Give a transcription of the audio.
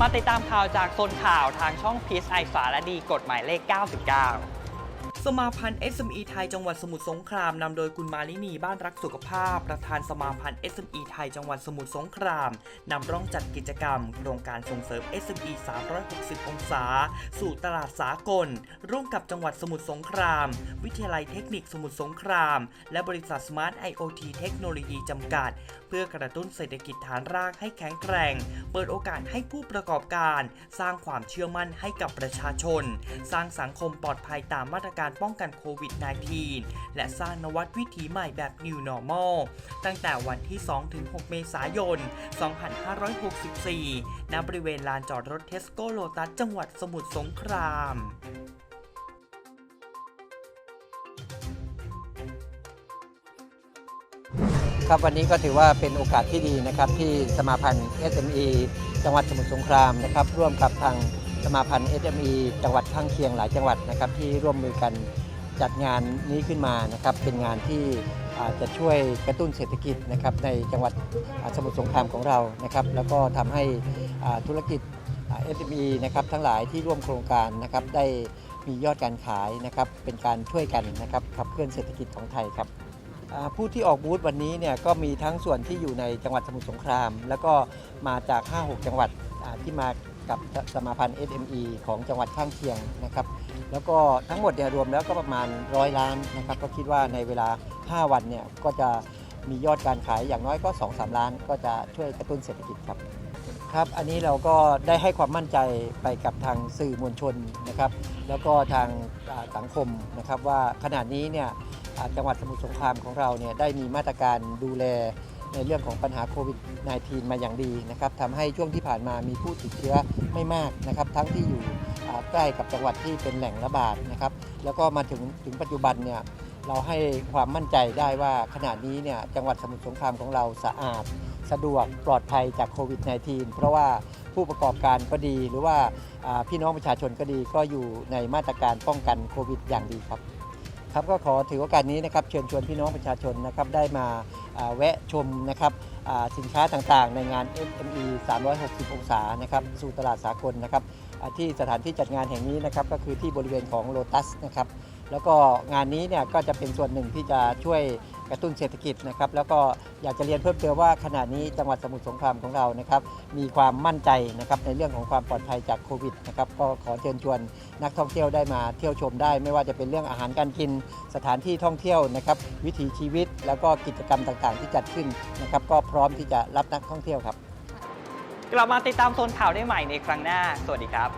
มาติดตามข่าวจากโซนข่าวทางช่องพีซไอสารดีกฎหมายเลข 99 สมาพันธ์ SME ไทยจังหวัดสมุทรสงครามนำโดยคุณมาลินีบ้านรักสุขภาพ ประธานสมาพันธ์ SME ไทยจังหวัดสมุทรสงครามนำร่องจัดกิจกรรม โครงการส่งเสริม SME 360 องศา สู่ตลาดสากล ร่วมกับจังหวัดสมุทรสงคราม วิทยาลัยเทคนิคสมุทรสงคราม และบริษัท Smart IoT เทคโนโลยีจำกัด เพื่อกระตุ้นเศรษฐกิจฐานรากให้แข็งแกร่ง เปิดโอกาสให้ผู้ประกอบการ สร้างความเชื่อมั่นให้กับประชาชน สร้างสังคมปลอดภัยตามมาตรการป้องกันโควิด -19 และสร้างนวัตวิถีใหม่แบบ New Normal ตั้งแต่วันที่ 2-6 เมษายน 2564 ณ บริเวณลานจอดรถเทสโก้โลตัสจังหวัดสมุทรสงครามครับวันนี้ก็ถือว่าเป็นโอกาสที่ดีนะครับที่สมาพันธ์ SME จังหวัดสมุทรสงครามนะครับร่วมกับทาง สมาพันธ์ SME จังหวัดข้างเคียงหลายจังหวัดนะครับที่ร่วมมือกันจัดงานนี้ขึ้นมานะครับเป็นงานที่จะช่วยกระตุ้นเศรษฐกิจนะครับในจังหวัดสมุทรสงครามของเรานะครับแล้วก็ทำให้ธุรกิจ SME นะครับทั้งหลายที่ร่วมโครงการนะครับได้มียอดการขายนะครับเป็นการช่วยกันนะครับขับเคลื่อนเศรษฐกิจของไทยครับผู้ที่ออกบูธวันนี้เนี่ยก็มีทั้งส่วนที่อยู่ในจังหวัดสมุทรสงคราม แล้วก็มาจาก 5-6 จังหวัดที่มา กับสมาพันธ์ SME ของจังหวัดข้างเคียงนะครับ แล้วก็ทั้งหมดเนี่ยรวมแล้วก็ประมาณร้อยล้านนะครับ ก็คิดว่าในเวลา 5 วันเนี่ยก็จะมียอดการขายอย่างน้อยก็ 2-3 ล้าน ก็จะช่วยกระตุ้นเศรษฐกิจครับครับ อันนี้เราก็ได้ให้ความมั่นใจไปกับทางสื่อมวลชนนะครับ แล้วก็ทางสังคมนะครับว่าขณะนี้เนี่ยจังหวัดสมุทรสงครามของเราเนี่ยได้มีมาตรการดูแล ในเรื่องของปัญหาโควิด -19 มาอย่างดีนะครับทำให้ช่วงที่ผ่านมามีผู้ติดเชื้อไม่มากนะครับ ทั้งที่อยู่ใกล้กับจังหวัดที่เป็นแหล่งระบาดนะครับ แล้วก็มาถึงถึงปัจจุบันเนี่ยเราให้ความมั่นใจได้ว่าขณะนี้เนี่ยจังหวัดสมุทรสงครามของเราสะอาด สะดวกปลอดภัยจากโควิด -19 เพราะว่าผู้ประกอบการก็ดีหรือว่าพี่น้องประชาชนก็ดีก็อยู่ในมาตรการป้องกันโควิด อย่างดีครับครับก็ขอถือโอกาสนี้นะครับเชิญชวนพี่น้องประชาชนนะครับได้มา แวะชมนะครับสินค้าต่างๆ ในงาน SME 360 องศานะครับสู่ตลาดสากลนะครับ ที่สถานที่จัดงานแห่งนี้นะครับก็คือที่บริเวณของโลตัสนะครับแล้วก็งานนี้เนี่ยก็จะเป็นส่วนหนึ่งที่จะช่วยกระตุ้นเศรษฐกิจนะครับแล้วก็อยากจะเรียนเพิ่มเติมว่าขณะนี้จังหวัดสมุทรสงครามของเรานะครับมีความมั่นใจนะครับในเรื่องของความปลอดภัยจากโควิดนะครับก็ขอเชิญชวนนักท่องเที่ยวได้มาเที่ยวชมได้ ไม่ว่าจะเป็นเรื่องอาหารการกินสถานที่ท่องเที่ยวนะครับวิถีชีวิต แล้วก็กิจกรรมต่างๆ ที่จัดขึ้นนะครับก็พร้อมที่จะรับนักท่องเที่ยวครับ กลับมาติดตามโซนข่าวได้ใหม่ในครั้งหน้า สวัสดีครับ